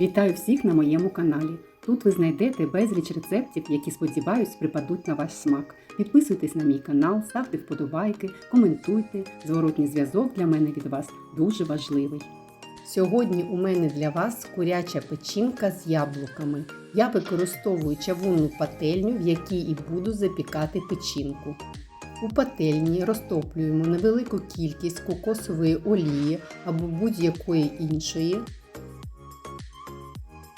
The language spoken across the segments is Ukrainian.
Вітаю всіх на моєму каналі. Тут ви знайдете безліч рецептів, які, сподіваюсь, припадуть на ваш смак. Підписуйтесь на мій канал, ставте вподобайки, коментуйте. Зворотній зв'язок для мене від вас дуже важливий. Сьогодні у мене для вас куряча печінка з яблуками. Я використовую чавунну пательню, в якій і буду запікати печінку. У пательні розтоплюємо невелику кількість кокосової олії або будь-якої іншої.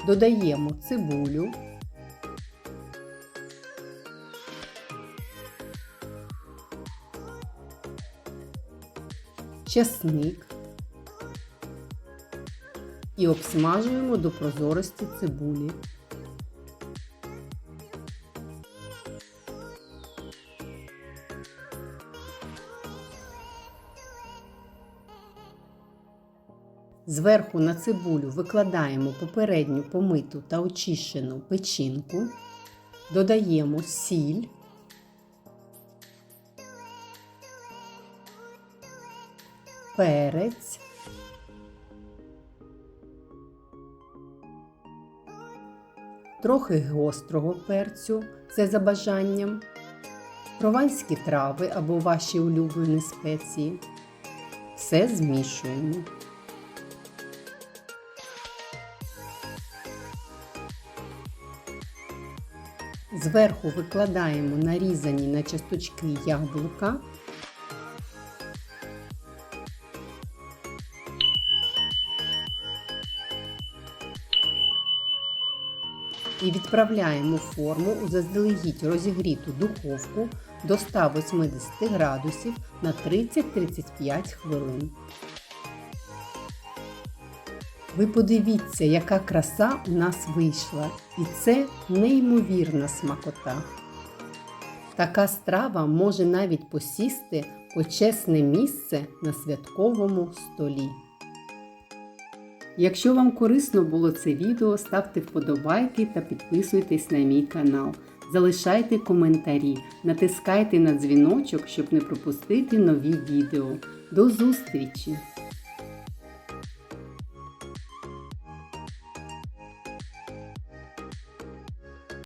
Додаємо цибулю, часник і обсмажуємо до прозорості цибулі. Зверху на цибулю викладаємо попередню помиту та очищену печінку, додаємо сіль, перець, трохи гострого перцю, це за бажанням, прованські трави або ваші улюблені спеції. Все змішуємо. Зверху викладаємо нарізані на часточки яблука. І відправляємо форму у заздалегідь розігріту духовку до 180 градусів на 30-35 хвилин. Ви подивіться, яка краса у нас вийшла, і це неймовірна смакота. Така страва може навіть посісти почесне місце на святковому столі. Якщо вам корисно було це відео, ставте вподобайки та підписуйтесь на мій канал. Залишайте коментарі, натискайте на дзвіночок, щоб не пропустити нові відео. До зустрічі!